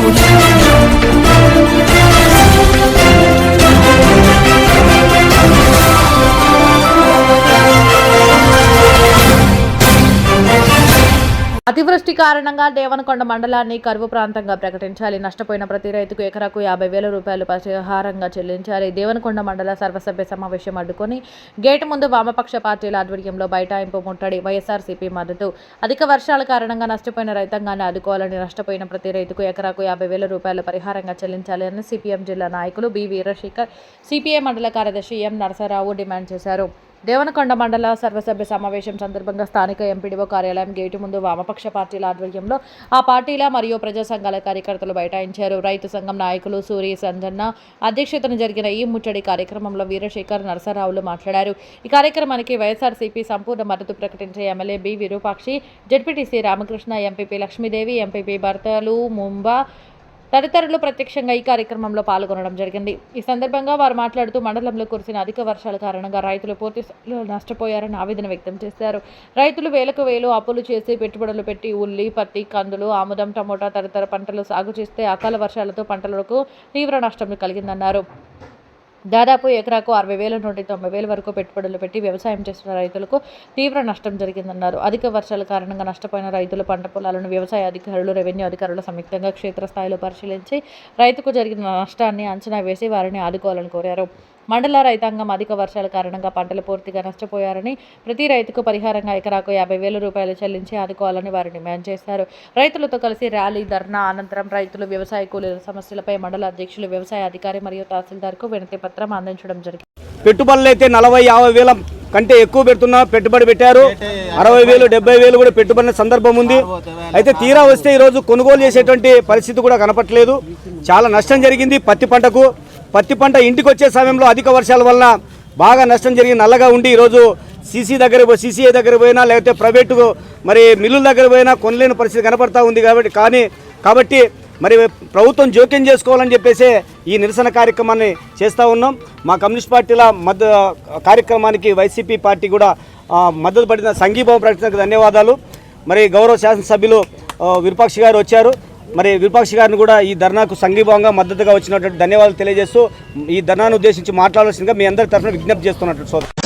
Saúde. అతివృష్టి కారణంగా దేవనకొండ మండలాన్ని కరువు ప్రాంతంగా ప్రకటించాలి. నష్టపోయిన ప్రతి రైతుకు ఎకరాకు యాభై వేల రూపాయలు పరిహారంగా చెల్లించాలి. దేవనకొండ మండల సర్వసభ్య సమావేశం అడ్డుకొని గేటు ముందు వామపక్ష పార్టీల ఆధ్వర్యంలో బైఠాయింపు ముట్టడి వైఎస్ఆర్సీపీ మద్దతు. అధిక వర్షాల కారణంగా నష్టపోయిన రైతాంగాన్ని ఆదుకోవాలని నష్టపోయిన ప్రతి రైతుకు ఎకరాకు యాభై వేల రూపాయలు పరిహారంగా చెల్లించాలి అని సిపిఎం జిల్లా నాయకులు బి. వీరశేఖర్ సిపిఐ మండల కార్యదర్శి ఎం. నరసరావు డిమాండ్ చేశారు. దేవనకొండ మండల సర్వసభ్య సమావేశం సందర్భంగా స్థానిక ఎంపీడీఓ కార్యాలయం గేటు ముందు వామపక్ష పార్టీల ఆధ్వర్యంలో ఆ పార్టీల మరియు ప్రజా సంఘాల కార్యకర్తలు బైఠాయించారు. రైతు సంఘం నాయకులు సూరి సంజన్న అధ్యక్షతన జరిగిన ఈ ముచ్చడి కార్యక్రమంలో వీరశేఖర్ నరసరావులు మాట్లాడారు. ఈ కార్యక్రమానికి వైఎస్ఆర్సీపీ సంపూర్ణ మద్దతు ప్రకటించే MLA B Virupakshi ZPTC Ramakrishna MPP Lakshmidevi MPP భర్తలు ముంబా తదితరులు ప్రత్యక్షంగా ఈ కార్యక్రమంలో పాల్గొనడం జరిగింది. ఈ సందర్భంగా వారు మాట్లాడుతూ మండలంలో కురిసిన అధిక వర్షాల కారణంగా రైతులు పూర్తి నష్టపోయారని ఆవేదన వ్యక్తం చేశారు. రైతులు వేలకు వేలు అప్పులు చేసి పెట్టుబడులు పెట్టి ఉల్లి పత్తి కందులు ఆముదం టమోటా తదితర పంటలు సాగు చేస్తే అకాల వర్షాలతో పంటలకు తీవ్ర నష్టం కలిగిందన్నారు. దాదాపు ఎకరాకు అరవై వేల నుండి తొంభై వేల వరకు పెట్టుబడులు పెట్టి వ్యవసాయం చేస్తున్న రైతులకు తీవ్ర నష్టం జరిగిందన్నారు. అధిక వర్షాల కారణంగా నష్టపోయిన రైతుల పంట పొలాలను వ్యవసాయ అధికారులు రెవెన్యూ అధికారులు సంయుక్తంగా క్షేత్రస్థాయిలో పరిశీలించి రైతుకు జరిగిన నష్టాన్ని అంచనా వేసి వారిని ఆదుకోవాలని కోరారు. మండల రైతాంగం అధిక వర్షాల కారణంగా పంటలు పూర్తిగా నష్టపోయారని ప్రతి రైతుకు పరిహారంగా ఎకరాకు యాభై వేల రూపాయలు చెల్లించి ఆదుకోవాలని వారు డిమాండ్ చేశారు. రైతులతో కలిసి ర్యాలీ ధర్నా అనంతరం రైతులు వ్యవసాయ కూలీల సమస్యలపై మండల అధ్యక్షులు వ్యవసాయ అధికారి మరియు తహసీల్దార్కు వినతి పత్రం అందించడం జరిగింది. పెట్టుబడులు అయితే నలభై యాభై వేల కంటే ఎక్కువ పెడుతున్నా పెట్టుబడి పెట్టారు. అరవై వేలు డెబ్బై వేలు కూడా పెట్టుబడిన సందర్భం ఉంది. అయితే తీరా వస్తే ఈరోజు కొనుగోలు చేసేటువంటి పరిస్థితి కూడా కనపట్లేదు చాలా నష్టం జరిగింది పత్తి పంటకు. పత్తి పంట ఇంటికి వచ్చే సమయంలో అధిక వర్షాల వలన బాగా నష్టం జరిగి నల్లగా ఉండి ఈరోజు సీసీ దగ్గర సీసీఐ దగ్గర పోయినా లేకపోతే ప్రైవేటు మరి మిల్లుల దగ్గర పోయినా కొనలేని పరిస్థితి కనపడతా ఉంది కాబట్టి కానీ కాబట్టి మరి ప్రభుత్వం జోక్యం చేసుకోవాలని చెప్పేసి ఈ నిరసన కార్యక్రమాన్ని చేస్తూ ఉన్నాం. మా కమ్యూనిస్ట్ పార్టీల మద్ద కార్యక్రమానికి వైసీపీ పార్టీ కూడా మద్దతు పడిన సంఘీభావం ప్రకటనకు ధన్యవాదాలు. మరి గౌరవ శాసనసభ్యులు ఆ, విరూపాక్షి గారు వచ్చారు. మరి విరూపాక్షి గారిని కూడా ఈ ధర్నాకు సంఘీభావంగా మద్దతుగా వచ్చినటువంటి ధన్యవాదాలు తెలియజేస్తూ ఈ ధర్నాను ఉద్దేశించి మాట్లాడాల్సిందిగా మీ అందరి తరఫున విజ్ఞప్తి చేస్తున్నట్టు సోదరు